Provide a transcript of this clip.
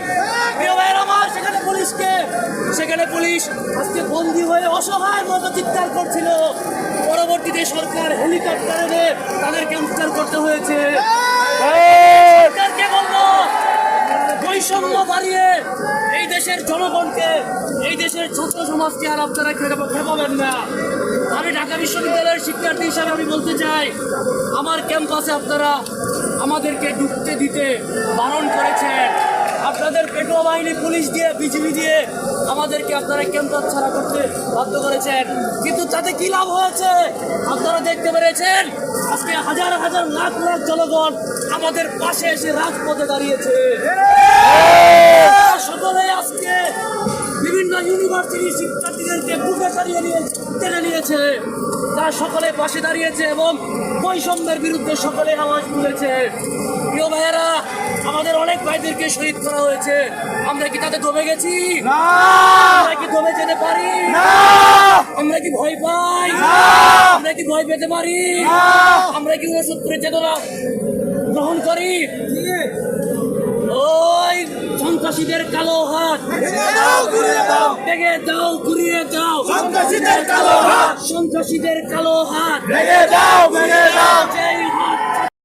করেছি সেখানে পুলিশকে, সেখানে পুলিশ আজকে বন্দী হয়ে অসহায় মতো চিৎকার করছিল। পরবর্তীতে সরকার হেলিকপ্টারে তাদেরকে উদ্ধার করতে হয়েছে। সরকারকে বলব, বৈষম্য বাড়িয়ে এই দেশের জনগণকে, এই দেশের ছাত্র সমাজকে আর আপনারা খেপাবেন না। আমি ঢাকা বিশ্ববিদ্যালয়ের শিক্ষার্থী হিসাবে আমি বলতে চাই, আমার ক্যাম্পাসে আপনারা আমাদেরকে ঢুকতে দিতে বারণ করেছে আপনাদের পেটোয়া বাহিনী পুলিশ দিয়ে, বিজিবি দিয়ে আমাদেরকে আপনারা ক্যাম্পাস ছাড়া করতে বাধ্য করেছেন। কিন্তু তাতে কি লাভ হয়েছে? আপনারা দেখতে পেরেছেন? আজকে হাজার হাজার লাখ লাখ জনগণ আমাদের পাশে এসে রাজপথে দাঁড়িয়েছে। সকলে আজকে বিভিন্ন ইউনিভার্সিটির শিক্ষার্থীদেরকে বুকে দাঁড়িয়ে নিয়ে, টেনে নিয়েছে। তারা সকলে পাশে দাঁড়িয়েছে এবং বৈষম্যের বিরুদ্ধে সকলে আওয়াজ তুলেছে। প্রিয় ভাইয়েরা আমাদের অনেক ভাইদেরকে শহীদ করা হয়েছে। আমরা কি তাতে দমে গেছি? আমরা কি দমে যেতে পারি? আমরা কি ভয় পাই? আমরা কি ভয় পেতে পারি? আমরা কি উনসত্তরের চেতনা গ্রহণ করি? ওই সন্ত্রাসীদের কালো হাত। ভেঙে দাও ঘুরিয়ে দাও। সন্ত্রাসীদের কালো হাত। সন্ত্রাসীদের কালো হাত। ভেঙে দাও